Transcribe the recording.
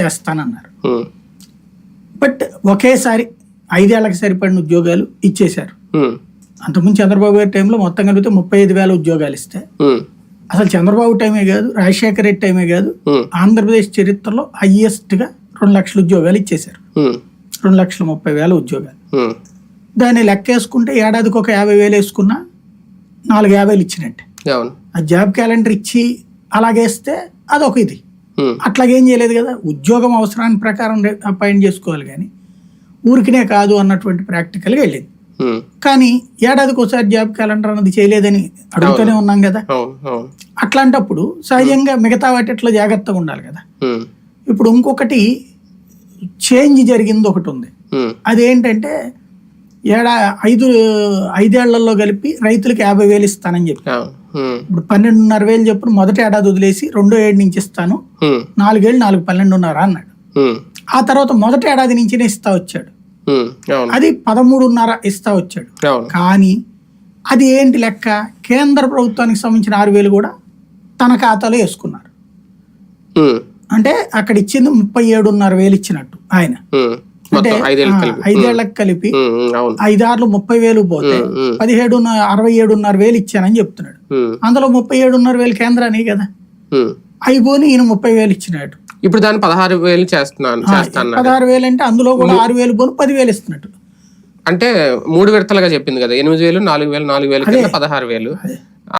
చేస్తానన్నారు. బట్ ఒకేసారి ఐదేళ్ళకు సరిపడిన ఉద్యోగాలు ఇచ్చేశారు. అంతకుముందు చంద్రబాబు గారి టైంలో మొత్తం కలిపితే ముప్పై ఐదు వేల ఉద్యోగాలు ఇస్తే. అసలు చంద్రబాబు టైమే కాదు రాజశేఖర రెడ్డి టైమే కాదు ఆంధ్రప్రదేశ్ చరిత్రలో highest గా రెండు లక్షల ఉద్యోగాలు ఇచ్చేశారు. రెండు లక్షల ముప్పై వేల ఉద్యోగాలు దాన్ని లెక్కేసుకుంటే ఏడాదికి ఒక యాభై వేలు వేసుకున్నా నాలుగు యాభైలు ఇచ్చినట్టే. ఆ జాబ్ క్యాలెండర్ ఇచ్చి అలాగేస్తే అదొక ఇది. అట్లాగేం చేయలేదు కదా. ఉద్యోగం అవసరాన్ని ప్రకారం అపాయింట్ చేసుకోవాలి కానీ ఊరికినే కాదు అన్నటువంటి ప్రాక్టికల్గా వెళ్ళింది. ఉమ్, కానీ ఏడాదికి ఒకసారి జాబ్ క్యాలెండర్ అన్నది చేయలేదని అడుగుతూనే ఉన్నాం కదా. అట్లాంటప్పుడు సహజంగా మిగతా వాటిట్లో జాగ్రత్తగా ఉండాలి కదా. ఇప్పుడు ఇంకొకటి చేంజ్ జరిగింది ఒకటి ఉంది. అదేంటంటే ఏడా ఐదు ఐదేళ్ళలో కలిపి రైతులకు యాభై వేలు ఇస్తానని చెప్పి. ఇప్పుడు పన్నెండున్నర వేలు చెప్పున మొదటి ఏడాది వదిలేసి రెండో ఏడు నుంచి ఇస్తాను. నాలుగేళ్ళు నాలుగు పన్నెండున్నర అన్నాడు. ఆ తర్వాత మొదటి ఏడాది నుంచినే ఇస్తా వచ్చాడు. అది పదమూడున్నర ఇస్తా వచ్చాడు. కానీ అది ఏంటి లెక్క? కేంద్ర ప్రభుత్వానికి సంబంధించిన ఆరు వేలు కూడా తన ఖాతాలో వేసుకున్నారు. అంటే అక్కడ ఇచ్చింది ముప్పై ఏడున్నర వేలు ఇచ్చినట్టు ఆయన. అంటే ఐదేళ్ళకు కలిపి. ఐదార్లు ముప్పై వేలు పోతే పదిహేడు అరవై ఏడున్నర వేలు ఇచ్చానని చెప్తున్నాడు. అందులో ముప్పై ఏడున్నర వేలు కేంద్రానికి కదా. అయిపోని ఈయన ముప్పై వేలు ఇచ్చినాడు. ఇప్పుడు దాన్ని పదహారు వేలు చేస్తున్నాను చేస్తాను పదహారు వేలు అంటే అందులో కూడా ఆరు వేలు పోను పదివేలు ఇస్తున్నట్టు అంటే మూడు విడతలుగా చెప్పింది కదా ఎనిమిది వేలు నాలుగు వేలు నాలుగు వేలు పదహారు వేలు.